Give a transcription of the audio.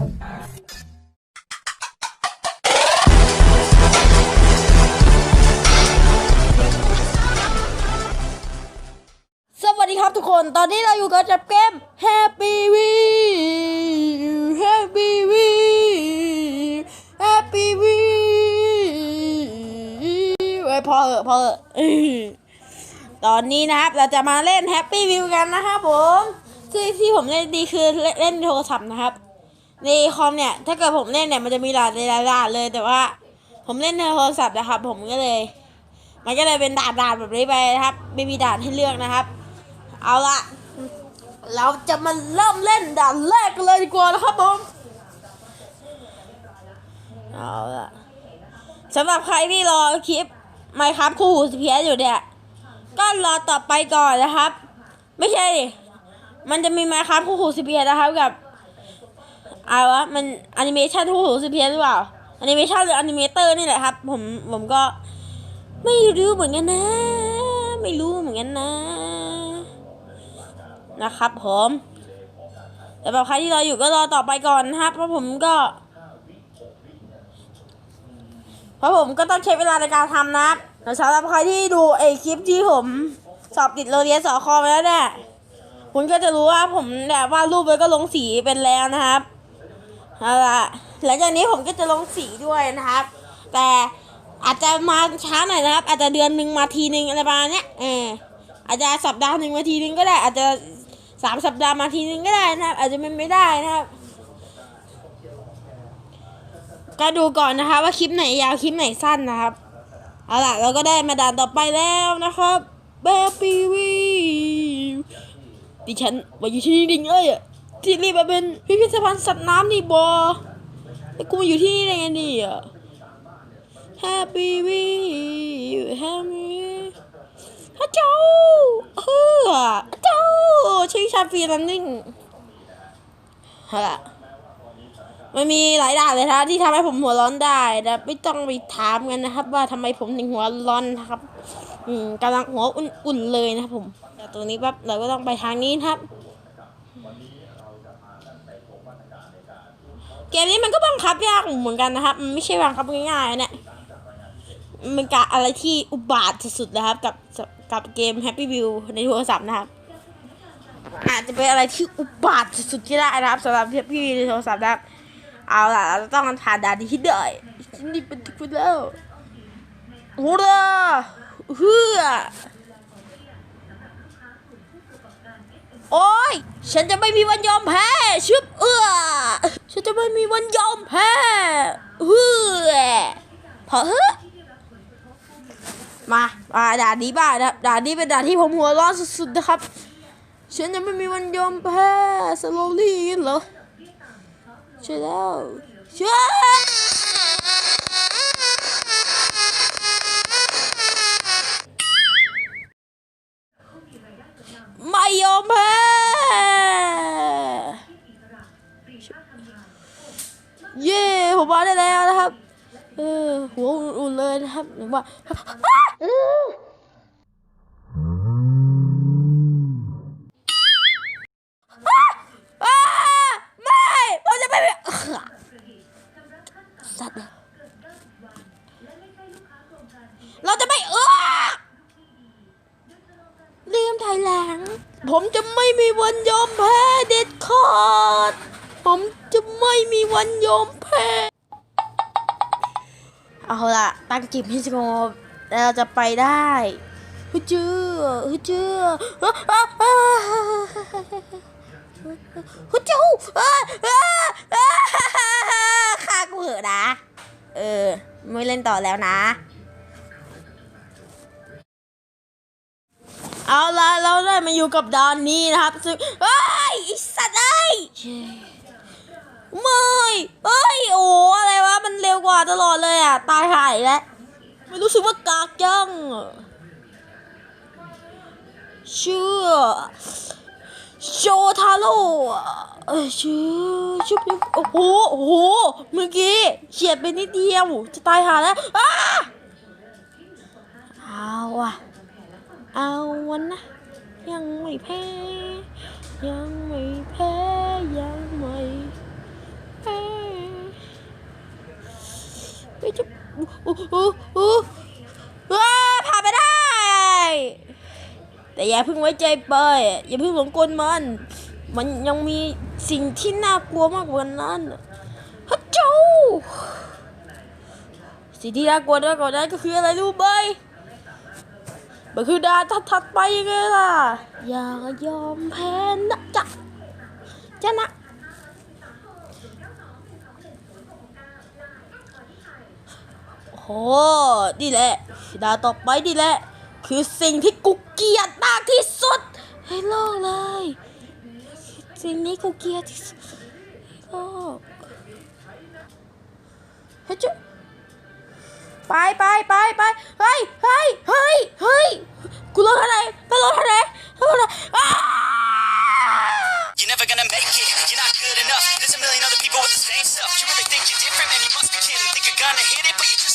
สวัสดีครับทุกคน ตอนนี้เราอยู่กับจับเกม Happy We Happy We Happy We ไว้พอเหอะพอเหอะตอนนี้นะครับเราจะมาเล่น Happy Wee กันนะครับผมซึ่งที่ผมเล่นดีคือเล่นโทรศัพท์นะครับ ในคอมเนี่ย ถ้าเกิดผมเล่นเนี่ยมันจะมีหลายหลายด่านเลยแต่ว่า ผมเล่นในโทรศัพท์นะครับ ผมก็เลย มันก็เลยเป็นด่านด่านแบบนี้ไปนะครับ ไม่มีด่านให้เลือกนะครับ เอาละเราจะมาเริ่มเล่นด่านแรกกันเลยดีกว่านะครับผมเอาละสำหรับใครที่รอคลิปไมครับคู่หูสเพียอยู่เนี่ยก็รอต่อไปก่อนนะครับ ไม่ใช่ มันจะมีไมครับคู่หูสเพียนะครับกับ อะไรวะมันแอนิเมชันคู่หูสเพียหรือเปล่าแอนิเมชันหรือแอนิเมเตอร์นี่แหละครับ ผมผมก็ไม่รู้เหมือนกันนะ ไม่รู้เหมือนกันนะ นะครับผมแต่แบบใครที่รออยู่ก็รอต่อไปก่อนนะครับ เพราะผมก็ เพราะผมก็ต้องใช้เวลาในการทำนะครับแต่สำหรับใครที่ดูไอคลิปที่ผมสอบติดโรงเรียนสอคอไปแล้วเนี่ยคุณก็จะรู้ว่าผมแบบวาดรูปไปก็ลงสีเป็นแล้วนะครับ เอาละหลังจากนี้ผมก็จะลงสีด้วยนะครับ แต่อาจจะมาช้าหน่อยนะครับ อาจจะเดือนหนึ่งมาทีหนึ่งอะไรประมาณเนี้ยเอออาจจะสัปดาห์หนึ่งมาทีนึงก็ได้ อาจจะสามสัปดาห์มาทีนึงก็ได้นะครับ อาจจะเป็นไม่ได้นะครับ ก็ดูก่อนนะคะว่าคลิปไหนยาวคลิปไหนสั้นนะครับเอาล่ะเราก็ได้มาด่านต่อไปแล้วนะครับแบบปีวีดิฉันมาอยู่ที่นี่ดิงเอ้ยอะ ที่นี่มาเป็นพิพิธภัณฑ์สัตว์น้ำนี่บอไอ้กูมาอยู่ที่นี่ได้ไงนี่ย Happy We Happy พระเจ้าเออพระเจ้าชิงชาฟรีรันนิ่งฮะมันมีหลายด่านเลยนะที่ทำให้ผมหัวร้อนได้นะไม่ต้องไปถามกันนะครับ ว่าทำไมผมถึงหัวร้อนนะครับ อืมกำลังหัวอุ่นๆเลยนะครับผมแต่ตรงนี้ปั๊บเราก็ต้องไปทางนี้นะครับ เกมนี้มันก็บังคับยากเหมือนกันนะครับ มันไม่ใช่บังคับง่ายๆนะเนี่ยมันกะอะไรที่อุบาทสุดๆนะครับ กับกับเกม Happy View ในโทรศัพท์นะครับ อาจจะเป็นอะไรที่อุบาทสุดๆที่ได้นะครับสำหรับ Happy View ในโทรศัพท์นะครับเอาล่ะเราต้องผ่านด่านนี้ที่ได้ฉันนี่เป็นทุกคนแล้วโอ้ล่ะเฮือโอ้ย ฉันจะไม่มีวันยอมแพ้ชึบเอื้อฉันจะไม่มีวันยอมแพ้เฮือพอเฮ้อมามาด่านนี้บ้างนะด่านนี้เป็นด่านที่ผมหัวร้อนสุดๆนะครับ ฉันจะไม่มีวันยอมแพ้สโลลี่เหรอใช่แล้วใช่ เย้ผมมาได้แล้วนะครับ เออหัวอุ่นๆเลยนะครับหรือว่าอ้าไม่ผมจะไม่ไปสัตว์เนี่ยเราจะไม่เออลืมถ่ายหลัง ผมจะไม่มีวันยอมแพ้เด็ดขาด ผมจะไม่มีวันยอมแพ้ เอาละตั้งจิตให้สงบแล้วเราจะไปได้ฮึจื้อฮึจื้อฮึจู้ฆ่ากูเหอะนะ เออ ไม่เล่นต่อแล้วนะเอาละเราได้มาอยู่กับดานนี้นะครับซึ่งเฮ้ยไอสัตว์เอ้ เอ้ยโอ้อะไรวะมันเร็วกว่าตลอดเลยอะตายหายแล้วไม่รู้สึกว่ากากจังเชื่อโชทาโร่เออชื่อชื่อโอ้โหโอ้โหเมื่อกี้เฉียดไปนิดเดียวจะตายหาแล้วอ้าเอาอะเอาวันนะยังไม่แพ้ยังไม่แพ้ยังไม่แพ้ อู้อู้อู้ว้าผ่านไปได้ แต่อย่าเพิ่งไว้ใจไปอย่าเพิ่งหลงกลมัน มันยังมีสิ่งที่น่ากลัวมากกว่านั้นฮัจจูสิ่งที่น่ากลัวมากกว่านั้นก็คืออะไรรู้ไหมมันคือดานถัดไปยังไงล่ะ อย่ายอมแพ้นะจ๊ะจ๊ะนะ โอ้ นี่แหละดาต่อไปนี่แหละ คือสิ่งที่กูเกลียดมากที่สุดให้โลกเลย สิ่งนี้กูเกลียดที่สุดให้โลกเฮ้ยจะไปไปไปไปเฮ้ยเฮ้ยเฮ้ยเฮ้ยกูรถอะไรไปรถอะไรไปรถอะไร You're never gonna make it, you're not good enough. There's a million other people with the same stuff. You really think you're different, man? You must be kidding. Think you're gonna hit it, but you just